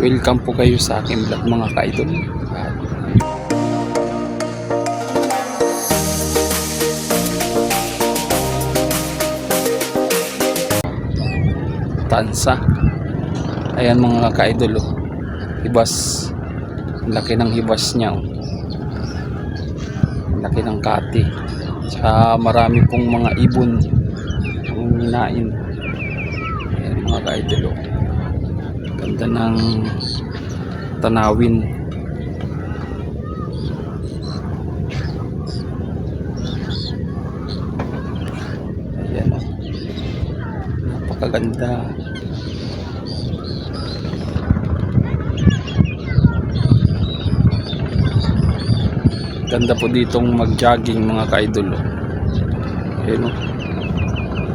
welcome po kayo sa aking vlog mga ka-idol. Tansa. Ayan mga ka-idol. Oh. Hibas. Laki ng hibas niya. Oh. Laki ng kati. Tsaka marami pong mga ibon ang hinain. Ayan mga ka-idol. Oh. Ganda ng tanawin. Ayan oh. Napakaganda. Ganda po ditong mag-jogging mga ka-idol. oh. Ayan oh.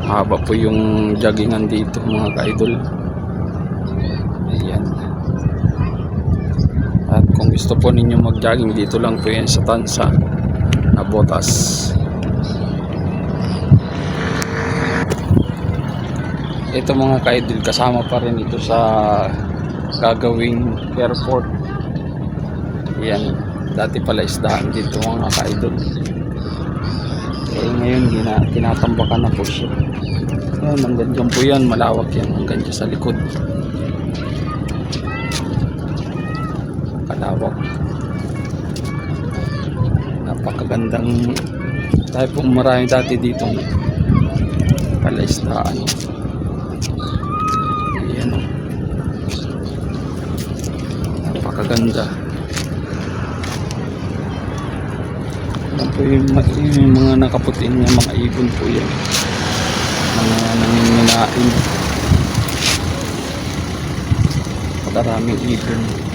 Haba po yung joggingan dito mga ka-idol. Ayan. At kung gusto po ninyo mag-jogging dito lang po yan sa Tansa na Botas. Ito mga ka-idol kasama pa rin ito sa gagawing airport. Yan. Dati pala isdaan dito mga ka-idol. Eh ngayon gina, tinatambakan na po siya. Yan, hanggang dyan po yan. Malawak yan. Hanggang dyan sa likod. Kalawak. Napakagandang tayo po marami dati dito palaisdaan. Ayan o. Napakaganda. Yan po yung, yung mga nakaputin niya, mga ibon po yan. Mga nangingilain. Pagkaraming ibon.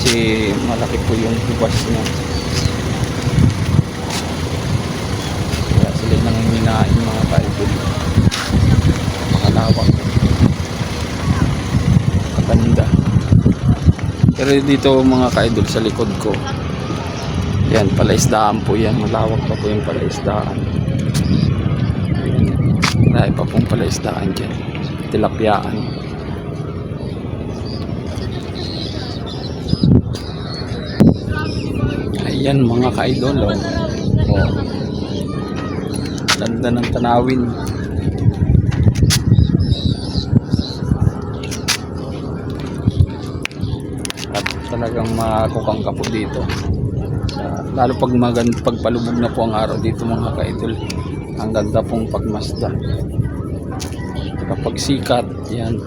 Kasi malaki po yung hubas niya. Kaya sila nangingilain mga kaibon. Makalawak. Maganda. Pero dito mga ka-idol sa likod ko. Yan, palaisdaan po yan. Malawak pa po yung palaisdaan. Marami pa pong palaisdaan dyan. Tilapyaan. Ayan mga ka-idol. Oh. Oh. Ganda ng tanawin. at talagang makukang ka po dito Ah, lalo pag magand pagpalubog na po ang araw dito mga kaidol ang ganda pong pagmasda kapag sikat yan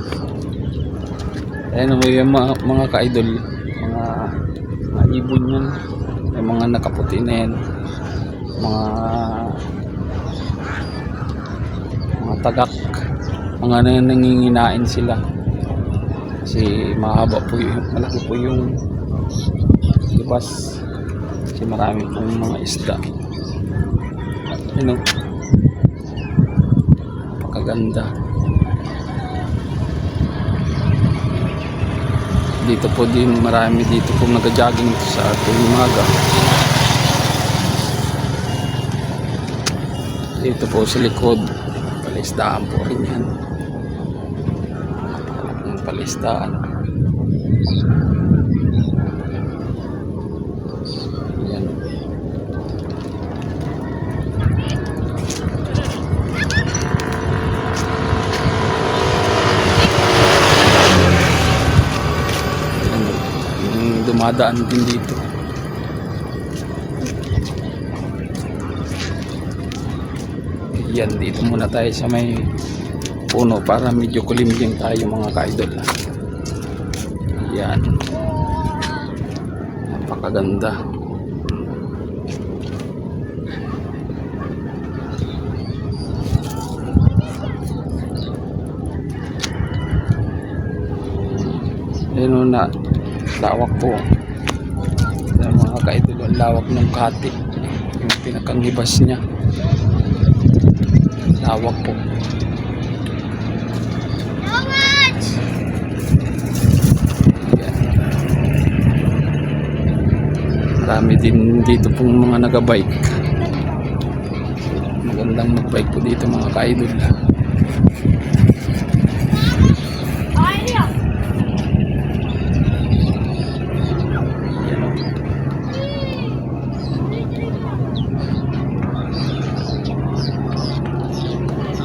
ayan mo yung mga, mga kaidol mga, mga ibon yan yung mga nakaputi na mga mga tagak mga nang- nanginginain sila. Kasi mahaba po yung malaki po yung libas kasi marami pong mga isda. Ano napakaganda dito po din marami dito po nag-jogging sa ating umaga dito po sa likod palisdaan po rin yan ng palistaan. Dumadaan din dito. Yan, dito muna tayo sa may puno para medyo kulimlim tayo mga ka-idol. Yan. Napakaganda. Yan o na, lawak po. Yan mga ka-idol, ang lawak ng kati. Yung pinakanghibas niya. Lawak po. Marami din dito pong mga nagabike. Magandang magbike po dito mga ka-idol.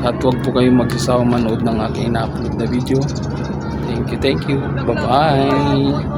At huwag po kayong magsasawa manood ng aking ina-upload na video. Thank you, thank you. Bye-bye.